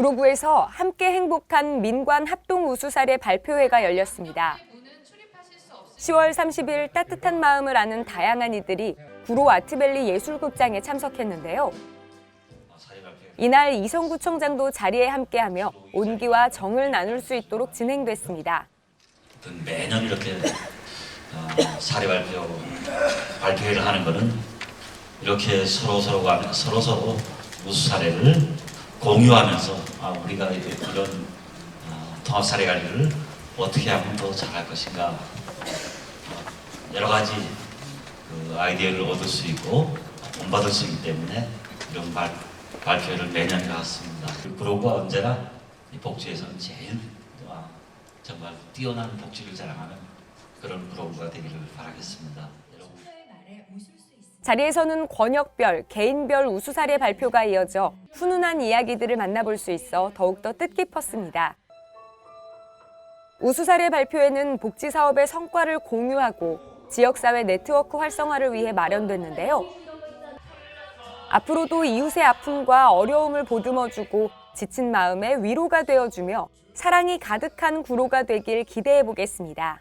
구로구에서 함께 행복한 민관 합동 우수사례 발표회가 열렸습니다. 10월 30일 따뜻한 마음을 아는 다양한 이들이 구로 아트밸리 예술극장에 참석했는데요. 이날 이성구청장도 자리에 함께하며 온기와 정을 나눌 수 있도록 진행됐습니다. 매년 이렇게 어, 사례 발표 발표회를 하는 것은 이렇게 서로 서로가 서로 서로 우수 사례를 공유하면서 아, 우리가 이런 어, 통합 사례 관리를 어떻게 하면 더 잘할 것인가 어, 여러 가지 그 아이디어를 얻을 수 있고 본받을 수 있기 때문에 이런 발, 발표를 매년 해왔습니다. 그러고 언제나 이 복지에서는 제일 아, 정말 뛰어난 복지를 자랑하는 그런 프로그가 되기를 바라겠습니다. 여러분. 자리에서는 권역별, 개인별 우수 사례 발표가 이어져 훈훈한 이야기들을 만나볼 수 있어 더욱더 뜻깊었습니다. 우수 사례 발표회는 복지 사업의 성과를 공유하고 지역사회 네트워크 활성화를 위해 마련됐는데요. 앞으로도 이웃의 아픔과 어려움을 보듬어주고 지친 마음에 위로가 되어주며 사랑이 가득한 구로가 되길 기대해 보겠습니다.